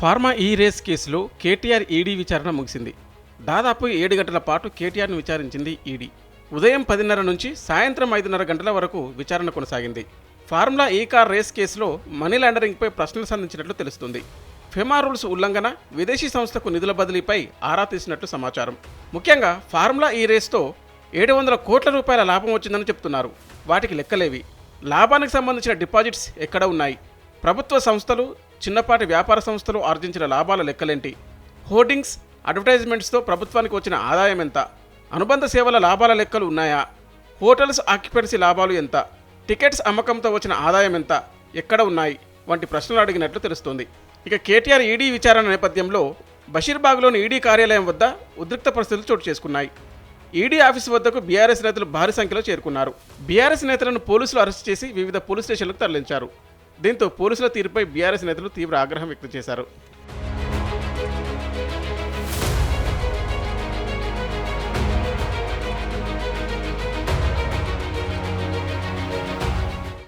Pharma ఈ race కేసులో KTR ED విచారణ ముగిసింది. దాదాపు ఏడు గంటల పాటు కేటీఆర్ను విచారించింది ఈడీ. ఉదయం పదిన్నర నుంచి సాయంత్రం ఐదున్నర గంటల వరకు విచారణ కొనసాగింది. ఫార్ములా ఈ కార్ రేస్ కేసులో మనీ లాండరింగ్పై ప్రశ్నలు సంధించినట్లు తెలుస్తుంది. ఫెమా రూల్స్ ఉల్లంఘన విదేశీ సంస్థకు నిధుల బదిలీపై ఆరా తీసినట్లు సమాచారం. ముఖ్యంగా ఫార్ములా ఈ రేస్తో ఏడు వందల కోట్ల రూపాయల లాభం వచ్చిందని చెప్తున్నారు. వాటికి లెక్కలేవి. లాభానికి సంబంధించిన డిపాజిట్స్ ఎక్కడ ఉన్నాయి? ప్రభుత్వ సంస్థలు చిన్నపాటి వ్యాపార సంస్థలు ఆర్జించిన లాభాల లెక్కలేంటి? హోర్డింగ్స్ అడ్వర్టైజ్మెంట్స్తో ప్రభుత్వానికి వచ్చిన ఆదాయం ఎంత? అనుబంధ సేవల లాభాల లెక్కలు ఉన్నాయా? హోటల్స్ ఆక్యుపెన్సీ లాభాలు ఎంత? టికెట్స్ అమ్మకంతో వచ్చిన ఆదాయం ఎంత? ఎక్కడ ఉన్నాయి? వంటి ప్రశ్నలు అడిగినట్లు తెలుస్తోంది. ఇక కేటీఆర్ ఈడీ విచారణ నేపథ్యంలో బషీర్బాగ్లోని ఈడీ కార్యాలయం వద్ద ఉద్రిక్త పరిస్థితులు చోటు చేసుకున్నాయి. ఈడీ ఆఫీస్ వద్దకు బీఆర్ఎస్ నేతలు భారీ సంఖ్యలో చేరుకున్నారు. బీఆర్ఎస్ నేతలను పోలీసులు అరెస్ట్ చేసి వివిధ పోలీస్ స్టేషన్లకు తరలించారు. దీంతో పోలీసుల తీరుపై బీఆర్ఎస్ నేతలు తీవ్ర ఆగ్రహం వ్యక్తం చేశారు.